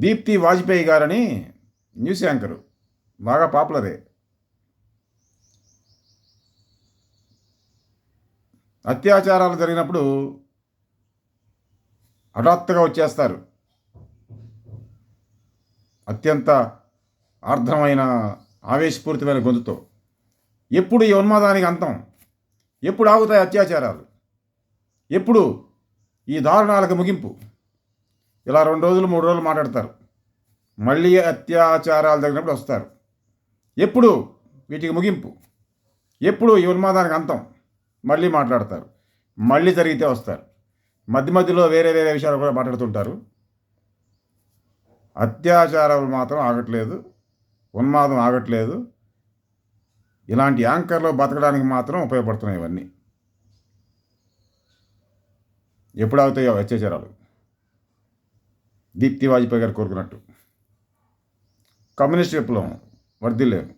దీప్తి వాజ్పేయి గారని news anchor. బాగా పాపులరే. అత్యాచారాలు జరిగినప్పుడు హఠాత్తుగా వచ్చేస్తారు. అత్యంత ఆర్ద్రమైన ఆవేశపూరితమైన గొంతుతో. ఎప్పుడు ఈ ఉన్మాదానికి అంతం? ఎప్పుడు ఆగుతాయి అత్యాచారాలు? ఎప్పుడు ఈ దారుణాలకు ముగింపు? ఇలా రెండు రోజులు మూడు రోజులు మాట్లాడతారు. మళ్ళీ అత్యాచారాలు తగినప్పుడు వస్తారు. ఎప్పుడు? వీటికి ముగింపు. ఎప్పుడు? ఈ ఉన్మాదానికి అంతం. మళ్ళీ మాట్లాడతారు. మళ్ళీ జరిగితే వస్తారు. మధ్య మధ్యలో వేరే వేరే విషయాలు కూడా మాట్లాడుతుంటారు. అత్యాచారాలు మాత్రం ఆగట్లేదు. ఉన్మాదం ఆగట్లేదు. ఇలాంటి యాంకర్లో బతకడానికి మాత్రం ఉపయోగపడుతున్నాయి ఇవన్నీ. ఎప్పుడు అవుతాయో అత్యాచారాలు దీప్తి వాజ్పేయి గారు కోరుకున్నట్టు. కమ్యూనిస్ట్ విప్లవం వర్ధిల్లేదు.